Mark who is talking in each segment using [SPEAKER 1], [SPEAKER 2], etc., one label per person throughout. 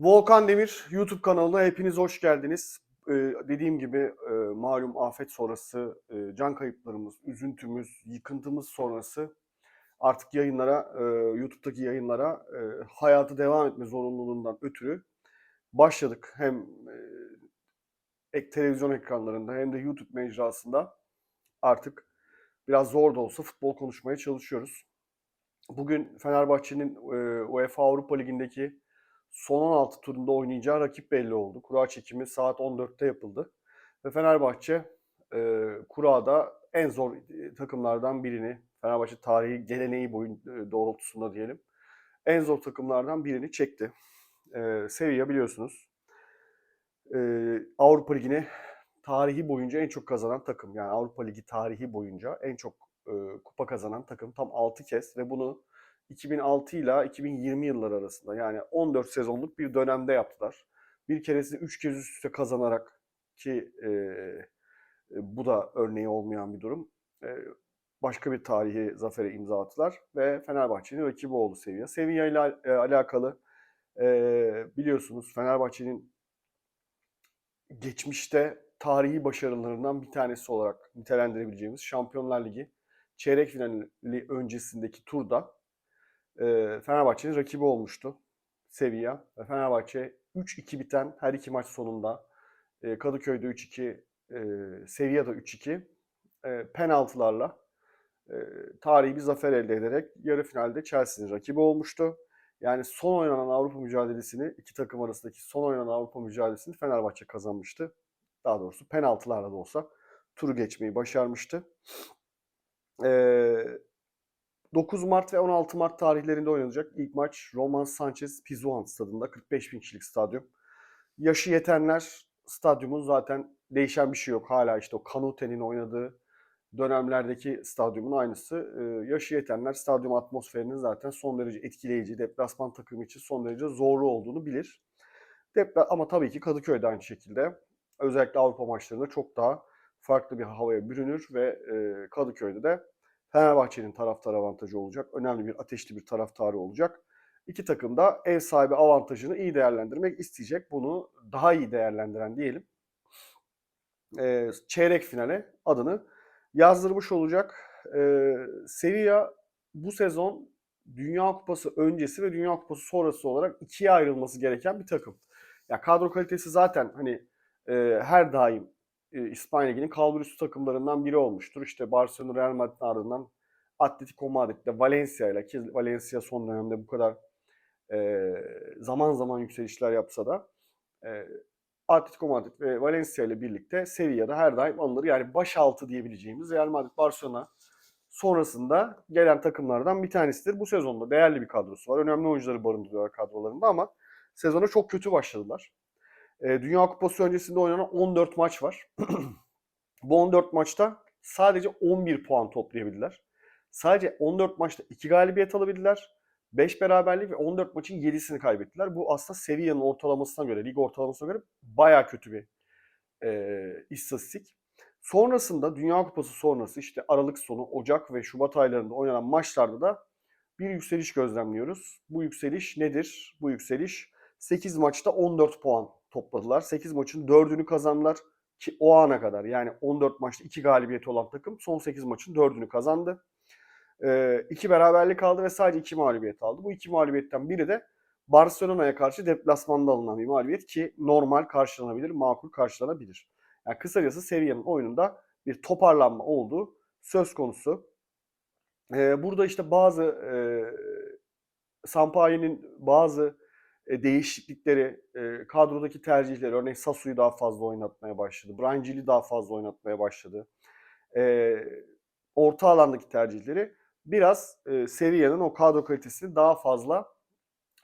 [SPEAKER 1] Volkan Demir YouTube kanalına hepiniz hoş geldiniz. Ee, dediğim gibi e, malum afet sonrası e, can kayıplarımız, üzüntümüz, yıkıntımız sonrası artık yayınlara, e, YouTube'daki yayınlara e, hayatı devam etme zorunluluğundan ötürü başladık. Hem e, televizyon ekranlarında hem de YouTube mecrasında artık biraz zor da olsa futbol konuşmaya çalışıyoruz. Bugün Fenerbahçe'nin e, UEFA Avrupa Ligi'ndeki son 16 turunda oynayacağı rakip belli oldu. Kura çekimi saat 14'te yapıldı. Ve Fenerbahçe e, kurada en zor e, takımlardan birini, Fenerbahçe tarihi geleneği boyun e, doğrultusunda diyelim, en zor takımlardan birini çekti. E, Sevilla biliyorsunuz e, Avrupa Ligi'ni tarihi boyunca en çok kazanan takım. Yani Avrupa Ligi tarihi boyunca en çok e, kupa kazanan takım tam 6 kez ve bunu 2006 ile 2020 yılları arasında yani 14 sezonluk bir dönemde yaptılar. Bir keresinde 3 kez üst üste kazanarak ki e, bu da örneği olmayan bir durum. E, başka bir tarihi zafere imza attılar ve Fenerbahçe'nin rakibi oldu Sevilla. Sevilla ile alakalı e, biliyorsunuz Fenerbahçe'nin geçmişte tarihi başarılarından bir tanesi olarak nitelendirebileceğimiz Şampiyonlar Ligi çeyrek finali öncesindeki turda e, Fenerbahçe'nin rakibi olmuştu Sevilla. Fenerbahçe 3-2 biten her iki maç sonunda e, Kadıköy'de 3-2, e, Sevilla'da 3-2 e, penaltılarla e, tarihi bir zafer elde ederek yarı finalde Chelsea'nin rakibi olmuştu. Yani son oynanan Avrupa mücadelesini, iki takım arasındaki son oynanan Avrupa mücadelesini Fenerbahçe kazanmıştı. Daha doğrusu penaltılarla da olsa turu geçmeyi başarmıştı. Ee, 9 Mart ve 16 Mart tarihlerinde oynanacak ilk maç Roman Sanchez Pizjuan stadında 45 bin kişilik stadyum. Yaşı yetenler stadyumun zaten değişen bir şey yok. Hala işte o Kanute'nin oynadığı dönemlerdeki stadyumun aynısı. Ee, yaşı yetenler stadyum atmosferinin zaten son derece etkileyici, deplasman takımı için son derece zorlu olduğunu bilir. Depla ama tabii ki Kadıköy'de aynı şekilde özellikle Avrupa maçlarında çok daha farklı bir havaya bürünür ve e, Kadıköy'de de Fenerbahçe'nin taraftar avantajı olacak. Önemli bir ateşli bir taraftarı olacak. İki takım da ev sahibi avantajını iyi değerlendirmek isteyecek. Bunu daha iyi değerlendiren diyelim. E, çeyrek finale adını yazdırmış olacak. E, Sevilla bu sezon Dünya Kupası öncesi ve Dünya Kupası sonrası olarak ikiye ayrılması gereken bir takım. Ya kadro kalitesi zaten hani e, her daim e, İspanya Ligi'nin kalburüstü takımlarından biri olmuştur. İşte Barcelona, Real Madrid'in ardından Atletico Madrid'de Valencia ile ki Valencia son dönemde bu kadar e, zaman zaman yükselişler yapsa da e, Atletico Madrid ve Valencia ile birlikte Sevilla'da her daim alınır. Yani baş altı diyebileceğimiz Real Madrid, Barcelona sonrasında gelen takımlardan bir tanesidir. Bu sezonda değerli bir kadrosu var. Önemli oyuncuları barındırıyorlar kadrolarında ama sezona çok kötü başladılar. E, Dünya Kupası öncesinde oynanan 14 maç var. Bu 14 maçta sadece 11 puan toplayabildiler. Sadece 14 maçta 2 galibiyet alabildiler. 5 beraberlik ve 14 maçın 7'sini kaybettiler. Bu aslında Sevilla'nın ortalamasına göre, lig ortalamasına göre baya kötü bir e, istatistik. Sonrasında Dünya Kupası sonrası işte Aralık sonu, Ocak ve Şubat aylarında oynanan maçlarda da bir yükseliş gözlemliyoruz. Bu yükseliş nedir? Bu yükseliş 8 maçta 14 puan topladılar. 8 maçın 4'ünü kazandılar ki o ana kadar yani 14 maçta 2 galibiyet olan takım son 8 maçın 4'ünü kazandı. 2 ee, beraberlik aldı ve sadece 2 mağlubiyet aldı. Bu 2 mağlubiyetten biri de Barcelona'ya karşı deplasmanda alınan bir mağlubiyet ki normal karşılanabilir, makul karşılanabilir. Yani kısacası Sevilla'nın oyununda bir toparlanma olduğu söz konusu. Ee, burada işte bazı e, Sampaoli'nin bazı değişiklikleri, e, kadrodaki tercihleri, örneğin Sasu'yu daha fazla oynatmaya başladı. Brian Gill'i daha fazla oynatmaya başladı. E, orta alandaki tercihleri biraz e, Sevilla'nın o kadro kalitesini daha fazla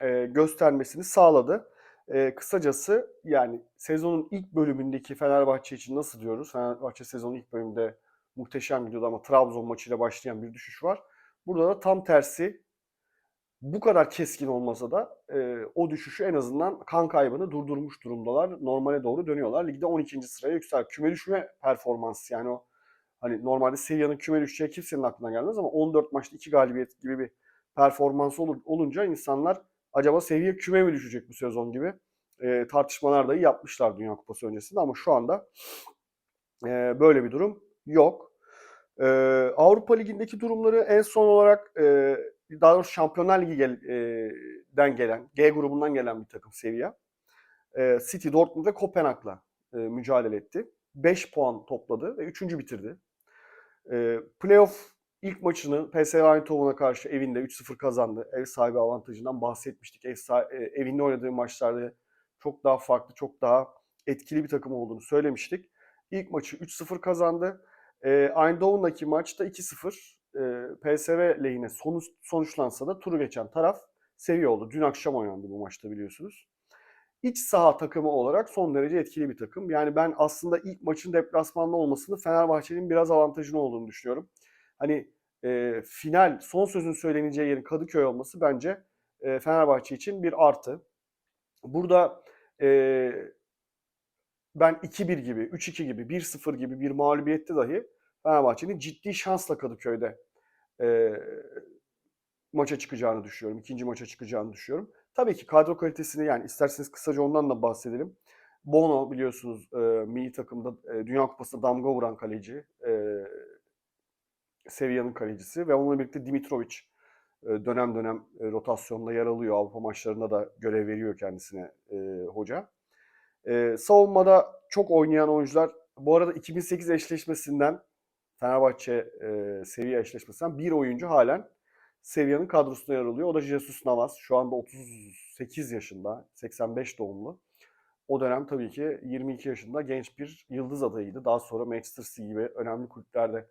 [SPEAKER 1] e, göstermesini sağladı. E, kısacası yani sezonun ilk bölümündeki Fenerbahçe için nasıl diyoruz? Fenerbahçe sezonun ilk bölümünde muhteşem gidiyordu ama Trabzon maçıyla başlayan bir düşüş var. Burada da tam tersi bu kadar keskin olmasa da e, o düşüşü en azından kan kaybını durdurmuş durumdalar. Normale doğru dönüyorlar. Ligde 12. sıraya yüksel. Küme düşme performansı yani o hani normalde Sevilla'nın küme düşeceği kimsenin aklına gelmez ama 14 maçta 2 galibiyet gibi bir performans olur, olunca insanlar acaba Sevilla küme mi düşecek bu sezon gibi e, tartışmalar dahi yapmışlar Dünya Kupası öncesinde ama şu anda e, böyle bir durum yok. E, Avrupa Ligi'ndeki durumları en son olarak e, daha doğrusu Şampiyonlar Ligi gel, e, gelen, G grubundan gelen bir takım seviye. E, City, Dortmund ve Kopenhag'la e, mücadele etti. 5 puan topladı ve 3. bitirdi. Playoff ilk maçını PSV Eindhoven'a karşı evinde 3-0 kazandı. Ev sahibi avantajından bahsetmiştik. Ev sah- e, evinde oynadığı maçlarda çok daha farklı, çok daha etkili bir takım olduğunu söylemiştik. İlk maçı 3-0 kazandı. Eindhoven'daki maçta 2-0 e, PSV lehine sonuç, sonuçlansa da turu geçen taraf seviye oldu. Dün akşam oynandı bu maçta biliyorsunuz. İç saha takımı olarak son derece etkili bir takım. Yani ben aslında ilk maçın deplasmanda olmasını Fenerbahçe'nin biraz avantajını olduğunu düşünüyorum. Hani e, final son sözün söyleneceği yerin Kadıköy olması bence e, Fenerbahçe için bir artı. Burada e, ben 2-1 gibi, 3-2 gibi, 1-0 gibi bir mağlubiyette dahi Fenerbahçe'nin ciddi şansla Kadıköy'de e, maça çıkacağını düşünüyorum. İkinci maça çıkacağını düşünüyorum. Tabii ki kadro kalitesini yani isterseniz kısaca ondan da bahsedelim. Bono biliyorsunuz e, milli takımda e, Dünya Kupası'nda damga vuran kaleci. E, Sevilla'nın kalecisi ve onunla birlikte Dimitrovic dönem dönem e, rotasyonda yer alıyor. Avrupa maçlarında da görev veriyor kendisine e, hoca. E, savunmada çok oynayan oyuncular. Bu arada 2008 eşleşmesinden Fenerbahçe e, Sevilla eşleşmesinden bir oyuncu halen Sevilla'nın kadrosuna yer alıyor. O da Jesus Navas. Şu anda 38 yaşında. 85 doğumlu. O dönem tabii ki 22 yaşında genç bir yıldız adayıydı. Daha sonra Manchester City gibi önemli kulüplerde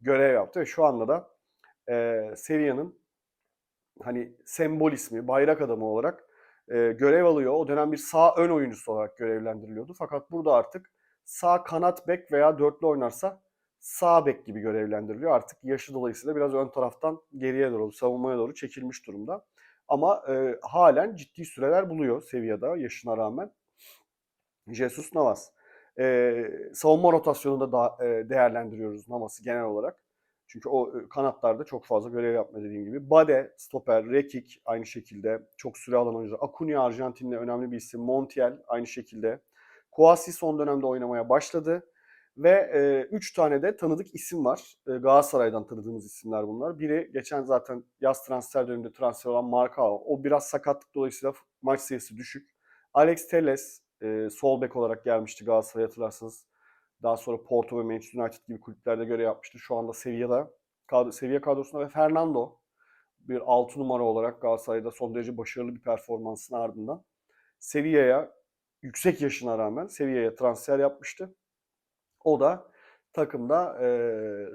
[SPEAKER 1] görev yaptı ve şu anda da e, Sevilla'nın hani sembol ismi, bayrak adamı olarak e, görev alıyor. O dönem bir sağ ön oyuncusu olarak görevlendiriliyordu. Fakat burada artık sağ kanat bek veya dörtlü oynarsa sağ bek gibi görevlendiriliyor. Artık yaşı dolayısıyla biraz ön taraftan geriye doğru, savunmaya doğru çekilmiş durumda. Ama e, halen ciddi süreler buluyor Sevilla'da yaşına rağmen. Jesus Navas. E, savunma rotasyonunda da e, değerlendiriyoruz Navas'ı genel olarak. Çünkü o e, kanatlarda çok fazla görev yapma dediğim gibi. Bade, stoper, Rekik aynı şekilde çok süre alan oyuncular. Acuna Arjantinli önemli bir isim. Montiel aynı şekilde. Kouassi son dönemde oynamaya başladı. Ve 3 e, tane de tanıdık isim var. E, Galatasaray'dan tanıdığımız isimler bunlar. Biri geçen zaten yaz transfer döneminde transfer olan Marcao. O biraz sakatlık dolayısıyla maç sayısı düşük. Alex Telles e, sol bek olarak gelmişti Galatasaray'a hatırlarsanız. Daha sonra Porto ve Manchester United gibi kulüplerde görev yapmıştı. Şu anda Sevilla'da, kadro, Sevilla kadrosunda ve Fernando bir 6 numara olarak Galatasaray'da son derece başarılı bir performansın ardından Sevilla'ya yüksek yaşına rağmen Sevilla'ya transfer yapmıştı. O da takımda e,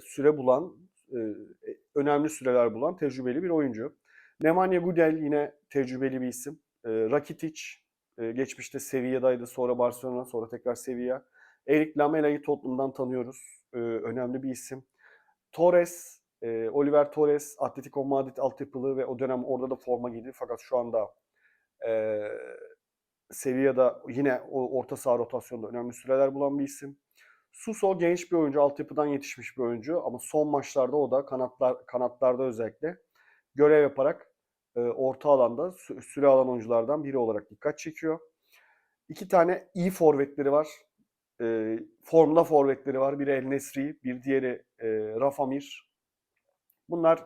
[SPEAKER 1] süre bulan, e, önemli süreler bulan tecrübeli bir oyuncu. Nemanja Gudel yine tecrübeli bir isim. E, Rakitic e, geçmişte Sevilla'daydı, sonra Barcelona, sonra tekrar Sevilla. Erik Lamela'yı Tottenham'dan tanıyoruz. E, önemli bir isim. Torres, e, Oliver Torres, Atletico Madrid altyapılı ve o dönem orada da forma giydi. Fakat şu anda e, Sevilla'da yine o orta saha rotasyonunda önemli süreler bulan bir isim. Suso genç bir oyuncu, altyapıdan yetişmiş bir oyuncu ama son maçlarda o da kanatlar kanatlarda özellikle görev yaparak e, orta alanda süre alan oyunculardan biri olarak dikkat çekiyor. İki tane iyi forvetleri var. E, formda forvetleri var. Biri El Nesri, bir diğeri e, Rafa Mir. Bunlar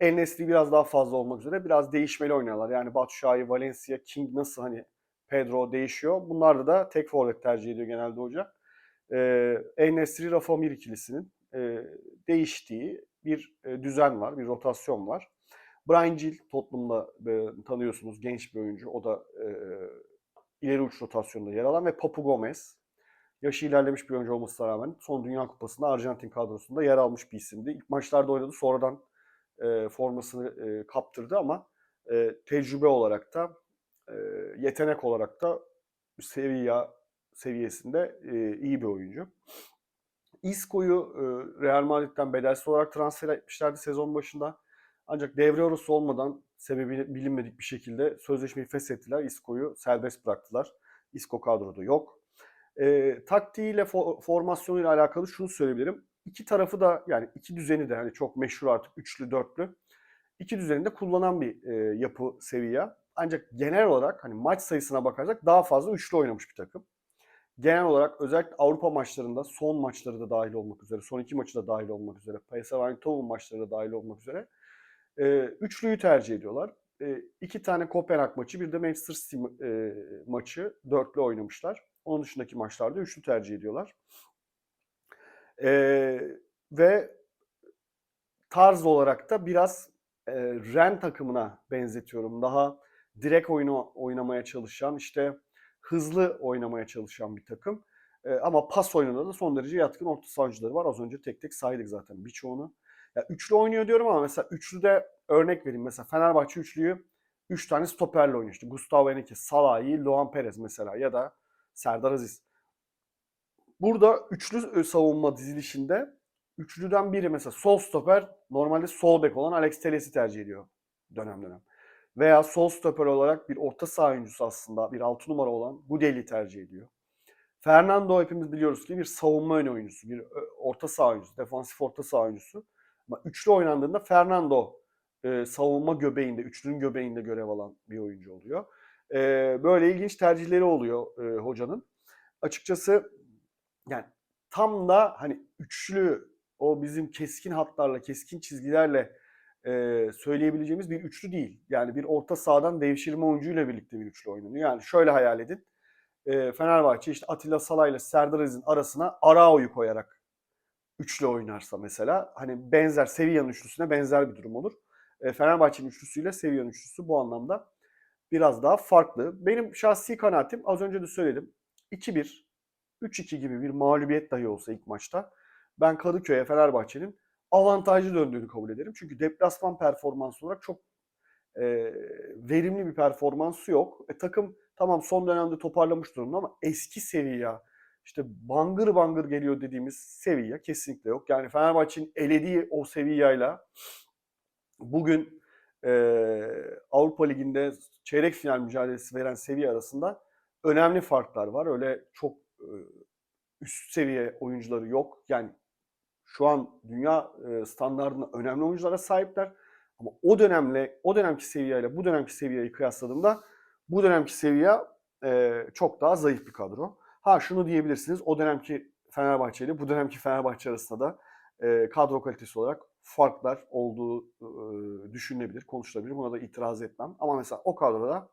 [SPEAKER 1] El Nesri biraz daha fazla olmak üzere biraz değişmeli oynuyorlar. Yani Batu Şahin, Valencia, King nasıl hani Pedro değişiyor. Bunlarda da tek forvet tercih ediyor genelde hoca e, El-Nesri Rafamir ikilisinin e, değiştiği bir e, düzen var, bir rotasyon var. Brian Gill Tottenham'da e, tanıyorsunuz genç bir oyuncu. O da e, ileri uç rotasyonda yer alan ve Papu Gomez. Yaşı ilerlemiş bir oyuncu olmasına rağmen son Dünya Kupası'nda Arjantin kadrosunda yer almış bir isimdi. İlk maçlarda oynadı sonradan e, formasını e, kaptırdı ama e, tecrübe olarak da e, yetenek olarak da Sevilla seviyesinde e, iyi bir oyuncu. Isco'yu e, Real Madrid'den bedelsiz olarak transfer etmişlerdi sezon başında. Ancak devre arası olmadan sebebi bilinmedik bir şekilde sözleşmeyi feshettiler. Isco'yu serbest bıraktılar. Isco kadroda yok. E, taktiğiyle, for, formasyonuyla alakalı şunu söyleyebilirim. İki tarafı da yani iki düzeni de hani çok meşhur artık üçlü dörtlü. İki düzeni de kullanan bir e, yapı Sevilla. Ancak genel olarak hani maç sayısına bakarsak daha fazla üçlü oynamış bir takım. Genel olarak özellikle Avrupa maçlarında son maçları da dahil olmak üzere, son iki maçı da dahil olmak üzere, PSV Eindhoven maçları da dahil olmak üzere e, üçlüyü tercih ediyorlar. E, iki tane Kopenhag maçı, bir de Manchester City e, maçı dörtlü oynamışlar. Onun dışındaki maçlarda üçlü tercih ediyorlar. E, ve tarz olarak da biraz e, Ren takımına benzetiyorum. Daha direkt oyunu oynamaya çalışan, işte hızlı oynamaya çalışan bir takım. E, ama pas oyununda da son derece yatkın orta savunucuları var. Az önce tek tek saydık zaten birçoğunu. Ya üçlü oynuyor diyorum ama mesela üçlüde örnek vereyim. Mesela Fenerbahçe üçlüyü 3 tane stoperle oynuyor. İşte Gustavo Henrique, Salahi, Luan Perez mesela ya da Serdar Aziz. Burada üçlü savunma dizilişinde üçlüden biri mesela sol stoper normalde sol bek olan Alex Teles'i tercih ediyor dönem dönem. Veya sol stoper olarak bir orta saha oyuncusu aslında bir 6 numara olan Gudeli tercih ediyor. Fernando hepimiz biliyoruz ki bir savunma ön oyuncusu, bir orta saha oyuncusu, defansif orta saha oyuncusu. Ama üçlü oynandığında Fernando e, savunma göbeğinde, üçlünün göbeğinde görev alan bir oyuncu oluyor. E, böyle ilginç tercihleri oluyor e, hocanın. Açıkçası yani tam da hani üçlü o bizim keskin hatlarla, keskin çizgilerle e, söyleyebileceğimiz bir üçlü değil. Yani bir orta sahadan devşirme oyuncuyla birlikte bir üçlü oynanıyor. Yani şöyle hayal edin. E, Fenerbahçe işte Atilla Salay ile Serdar Aziz'in arasına Arao'yu koyarak üçlü oynarsa mesela hani benzer Sevilla'nın üçlüsüne benzer bir durum olur. E, Fenerbahçe'nin üçlüsüyle Sevilla'nın üçlüsü bu anlamda biraz daha farklı. Benim şahsi kanaatim az önce de söyledim. 2-1, 3-2 gibi bir mağlubiyet dahi olsa ilk maçta ben Kadıköy'e Fenerbahçe'nin avantajlı döndüğünü kabul ederim. Çünkü deplasman performansı olarak çok e, verimli bir performansı yok. E, takım tamam son dönemde toparlamış durumda ama eski seviye işte bangır bangır geliyor dediğimiz seviye kesinlikle yok. Yani Fenerbahçe'nin elediği o seviyeyle bugün e, Avrupa Ligi'nde çeyrek final mücadelesi veren seviye arasında önemli farklar var. Öyle çok e, üst seviye oyuncuları yok. Yani şu an dünya e, standartında önemli oyunculara sahipler. Ama o dönemle, o dönemki seviyeyle bu dönemki seviyeyi kıyasladığımda bu dönemki seviye çok daha zayıf bir kadro. Ha şunu diyebilirsiniz, o dönemki Fenerbahçe ile bu dönemki Fenerbahçe arasında da e, kadro kalitesi olarak farklar olduğu e, düşünülebilir, konuşulabilir. Buna da itiraz etmem. Ama mesela o kadroda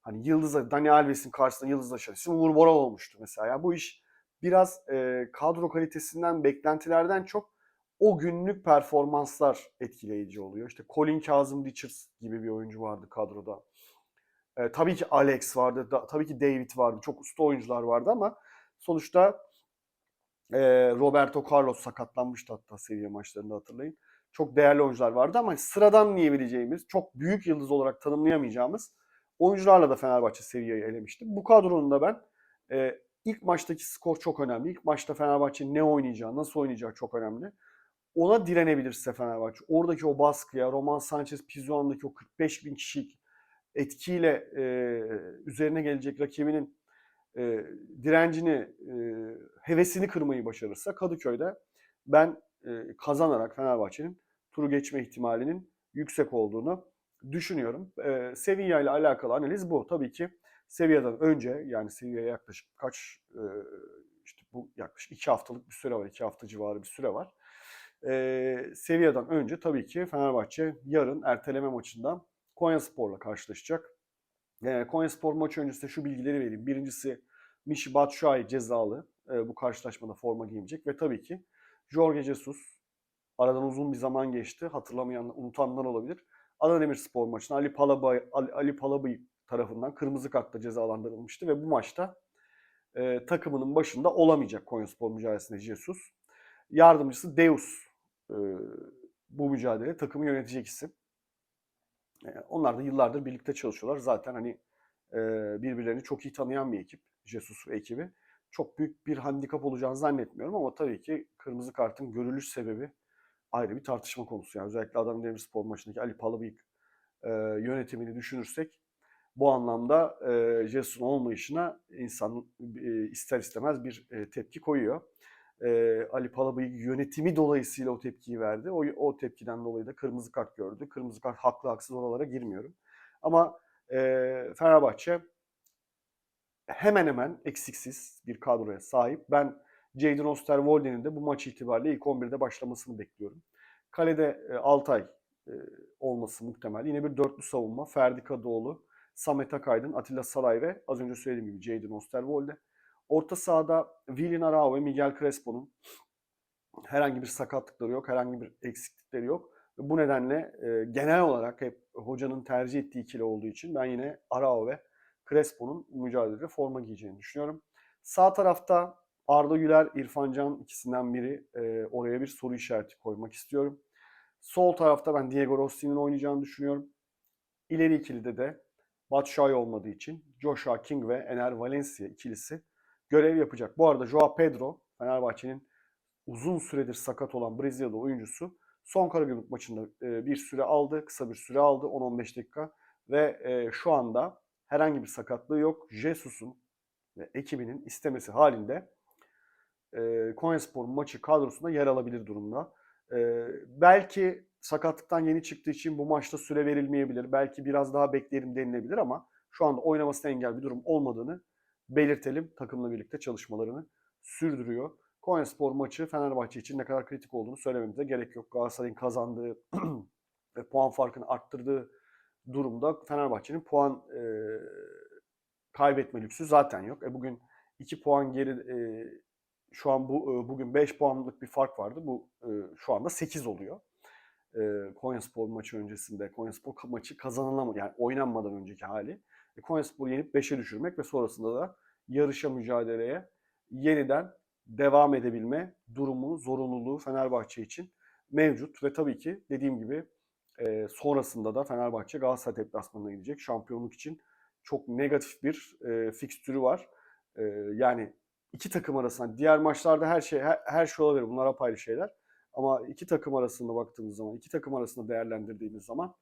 [SPEAKER 1] hani Yıldız'a, Dani Alves'in karşısında Yıldız'a şarjısı Uğur Boral olmuştu mesela. Yani bu iş biraz e, kadro kalitesinden, beklentilerden çok o günlük performanslar etkileyici oluyor. İşte Colin Kazım Richards gibi bir oyuncu vardı kadroda. E, tabii ki Alex vardı, da, tabii ki David vardı. Çok usta oyuncular vardı ama sonuçta e, Roberto Carlos sakatlanmıştı hatta seviye maçlarında hatırlayın. Çok değerli oyuncular vardı ama sıradan diyebileceğimiz, çok büyük yıldız olarak tanımlayamayacağımız oyuncularla da Fenerbahçe seviyeyi elemişti. Bu kadronun da ben e, ilk maçtaki skor çok önemli. İlk maçta Fenerbahçe ne oynayacağı, nasıl oynayacağı çok önemli. Ona direnebilirse Fenerbahçe, oradaki o baskıya, Roman Sanchez Pizjuan'daki o 45 bin kişilik etkiyle e, üzerine gelecek rakibinin e, direncini, e, hevesini kırmayı başarırsa Kadıköy'de ben e, kazanarak Fenerbahçe'nin turu geçme ihtimalinin yüksek olduğunu düşünüyorum. E, Sevilla ile alakalı analiz bu. Tabii ki Sevilla'dan önce yani Sevilla'ya yaklaşık kaç işte bu yaklaşık iki haftalık bir süre var. iki hafta civarı bir süre var. E, Sevilla'dan önce tabii ki Fenerbahçe yarın erteleme maçında Konya Spor'la karşılaşacak. E, Konya Spor maçı öncesinde şu bilgileri vereyim. Birincisi Mişi Batshuayi cezalı. Bu karşılaşmada forma giyemeyecek. Ve tabii ki Jorge Jesus. Aradan uzun bir zaman geçti. Hatırlamayan, unutanlar olabilir. Adana Demirspor maçında Ali Palabay, Ali, Ali Palabay tarafından kırmızı kartla cezalandırılmıştı ve bu maçta e, takımının başında olamayacak Konyaspor mücadelesinde Jesus. Yardımcısı Deus e, bu mücadele takımı yönetecek isim. E, onlar da yıllardır birlikte çalışıyorlar. Zaten hani e, birbirlerini çok iyi tanıyan bir ekip. Jesus ve ekibi. Çok büyük bir handikap olacağını zannetmiyorum ama tabii ki kırmızı kartın görülüş sebebi ayrı bir tartışma konusu. Yani özellikle Adana Demirspor maçındaki Ali Palabıyık e, yönetimini düşünürsek bu anlamda e, Jesus'un olmayışına insan e, ister istemez bir e, tepki koyuyor. E, Ali Palabıyık yönetimi dolayısıyla o tepkiyi verdi. O, o tepkiden dolayı da kırmızı kart gördü. Kırmızı kart haklı haksız oralara girmiyorum. Ama E, Fenerbahçe hemen hemen eksiksiz bir kadroya sahip. Ben Jadon Osterwolde'nin de bu maç itibariyle ilk 11'de başlamasını bekliyorum. Kalede e, Altay e, olması muhtemel. Yine bir dörtlü savunma. Ferdi Kadıoğlu, Samet Akaydın, Atilla Saray ve az önce söylediğim gibi Jadon Osterwolde. Orta sahada Willian Arao ve Miguel Crespo'nun herhangi bir sakatlıkları yok, herhangi bir eksiklikleri yok. Bu nedenle e, genel olarak hep hocanın tercih ettiği ikili olduğu için ben yine Arao ve Crespo'nun mücadelede forma giyeceğini düşünüyorum. Sağ tarafta Arda Güler, İrfan Can ikisinden biri e, oraya bir soru işareti koymak istiyorum. Sol tarafta ben Diego Rossi'nin oynayacağını düşünüyorum. İleri ikilide de Batshuayi olmadığı için Joshua King ve Ener Valencia ikilisi görev yapacak. Bu arada Joao Pedro, Fenerbahçe'nin uzun süredir sakat olan Brezilyalı oyuncusu son Karagümrük maçında e, bir süre aldı. Kısa bir süre aldı 10-15 dakika ve e, şu anda herhangi bir sakatlığı yok. Jesus'un ve ekibinin istemesi halinde e, Konyaspor maçı kadrosunda yer alabilir durumda. Belki sakatlıktan yeni çıktığı için bu maçta süre verilmeyebilir. Belki biraz daha bekleyelim denilebilir ama şu anda oynamasına engel bir durum olmadığını belirtelim. Takımla birlikte çalışmalarını sürdürüyor. Konyaspor maçı Fenerbahçe için ne kadar kritik olduğunu söylememize gerek yok. Galatasaray'ın kazandığı ve puan farkını arttırdığı durumda Fenerbahçe'nin puan e, kaybetme lüksü zaten yok. E bugün 2 puan geri e, şu an bu e, bugün 5 puanlık bir fark vardı. Bu e, şu anda 8 oluyor. E, Konyaspor maçı öncesinde Konyaspor maçı kazanılamadı yani oynanmadan önceki hali. E, Konyaspor'u yenip 5'e düşürmek ve sonrasında da yarışa mücadeleye yeniden devam edebilme durumu, zorunluluğu Fenerbahçe için mevcut ve tabii ki dediğim gibi e, sonrasında da Fenerbahçe Galatasaray deplasmanına gidecek. Şampiyonluk için çok negatif bir e, fikstürü var. E, yani iki takım arasında diğer maçlarda her şey her, her şey olabilir. Bunlar apayrı şeyler. Ama iki takım arasında baktığımız zaman, iki takım arasında değerlendirdiğimiz zaman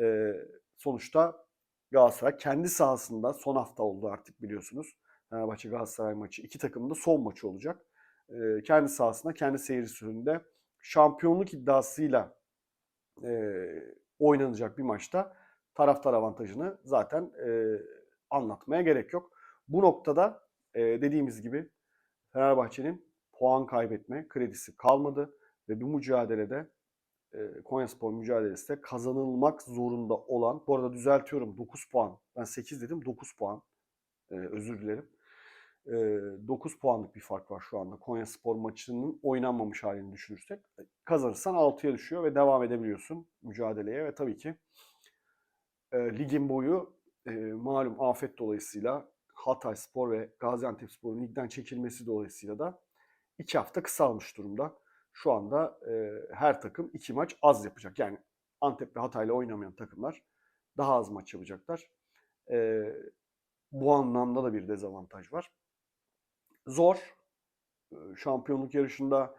[SPEAKER 1] e, sonuçta Galatasaray kendi sahasında son hafta oldu artık biliyorsunuz. Fenerbahçe Galatasaray maçı iki takımın da son maçı olacak. E, kendi sahasında, kendi seyircisi önünde şampiyonluk iddiasıyla e, oynanacak bir maçta taraftar avantajını zaten e, anlatmaya gerek yok. Bu noktada e, dediğimiz gibi Fenerbahçe'nin puan kaybetme kredisi kalmadı ve bu mücadelede e, Konyaspor mücadelesi de kazanılmak zorunda olan, bu arada düzeltiyorum 9 puan, ben 8 dedim 9 puan, e, özür dilerim. E, 9 puanlık bir fark var şu anda Konya Spor maçının oynanmamış halini düşünürsek. Kazanırsan 6'ya düşüyor ve devam edebiliyorsun mücadeleye ve tabii ki e, ligin boyu e, malum afet dolayısıyla Hatay Spor ve Gaziantep Spor'un ligden çekilmesi dolayısıyla da 2 hafta kısalmış durumda. Şu anda e, her takım 2 maç az yapacak. Yani Antep ve Hatay'la oynamayan takımlar daha az maç yapacaklar. E, bu anlamda da bir dezavantaj var. Zor. Şampiyonluk yarışında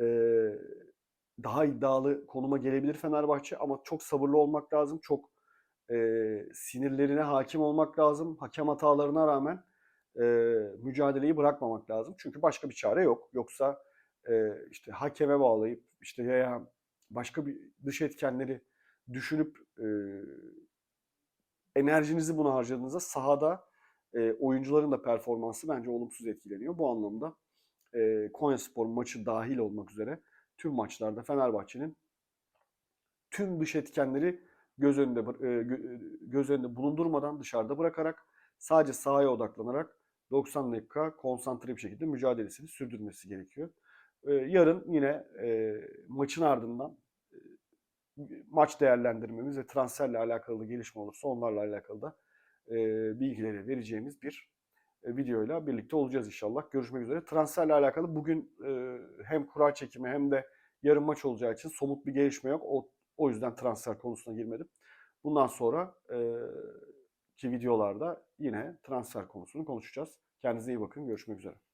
[SPEAKER 1] e, daha iddialı konuma gelebilir Fenerbahçe ama çok sabırlı olmak lazım. Çok e, sinirlerine hakim olmak lazım. Hakem hatalarına rağmen e, mücadeleyi bırakmamak lazım. Çünkü başka bir çare yok. Yoksa işte hakeme bağlayıp işte ya başka bir dış etkenleri düşünüp e, enerjinizi buna harcadığınızda sahada e, oyuncuların da performansı bence olumsuz etkileniyor. Bu anlamda e, Konyaspor maçı dahil olmak üzere tüm maçlarda Fenerbahçe'nin tüm dış etkenleri göz önünde göz önünde bulundurmadan dışarıda bırakarak sadece sahaya odaklanarak 90 dakika konsantre bir şekilde mücadelesini sürdürmesi gerekiyor. E, yarın yine e, maçın ardından e, maç değerlendirmemiz ve transferle alakalı gelişme olursa onlarla alakalı da e, bilgileri vereceğimiz bir e, videoyla birlikte olacağız inşallah. Görüşmek üzere. Transferle alakalı bugün e, hem kura çekimi hem de yarın maç olacağı için somut bir gelişme yok. O, o yüzden transfer konusuna girmedim. Bundan sonra e, ki videolarda yine transfer konusunu konuşacağız. Kendinize iyi bakın. Görüşmek üzere.